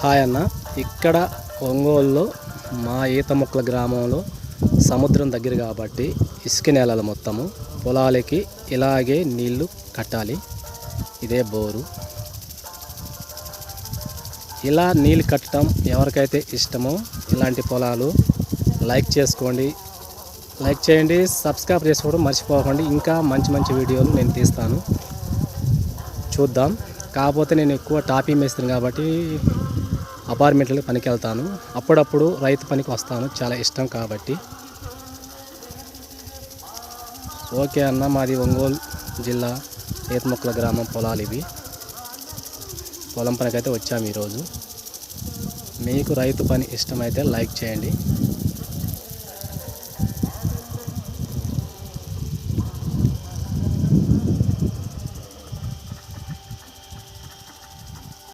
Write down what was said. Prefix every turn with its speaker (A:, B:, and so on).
A: Hi అన్న. ఇక్కడ ఒంగోలులో మా ఈత మొక్కల గ్రామంలో సముద్రం దగ్గర కాబట్టి ఇసుక నేలలు మొత్తము. పొలాలకి ఇలాగే నీళ్ళు కట్టాలి. ఇదే బోరు. ఇలా నీళ్ళు కట్టడం ఎవరికైతే ఇష్టమో ఇలాంటి పొలాలు లైక్ చేసుకోండి. లైక్ చేయండి సబ్స్క్రైబ్ చేసుకోవడం మర్చిపోకండి. ఇంకా మంచి మంచి వీడియోలు నేను తీస్తాను. చూద్దాం. కాకపోతే నేను ఎక్కువ టాపీ మేస్తాను కాబట్టి అపార్ట్మెంట్లకు పనికి వెళ్తాను అప్పుడప్పుడు రైతు పనికి వస్తాను. చాలా ఇష్టం కాబట్టి. ఓకే అన్న మాది ఒంగోలు జిల్లా ఏతమొక్కల గ్రామం పొలాలు ఇవి. పొలం పనికైతే వచ్చాము ఈరోజు. మీకు రైతు పని ఇష్టమైతే లైక్ చేయండి.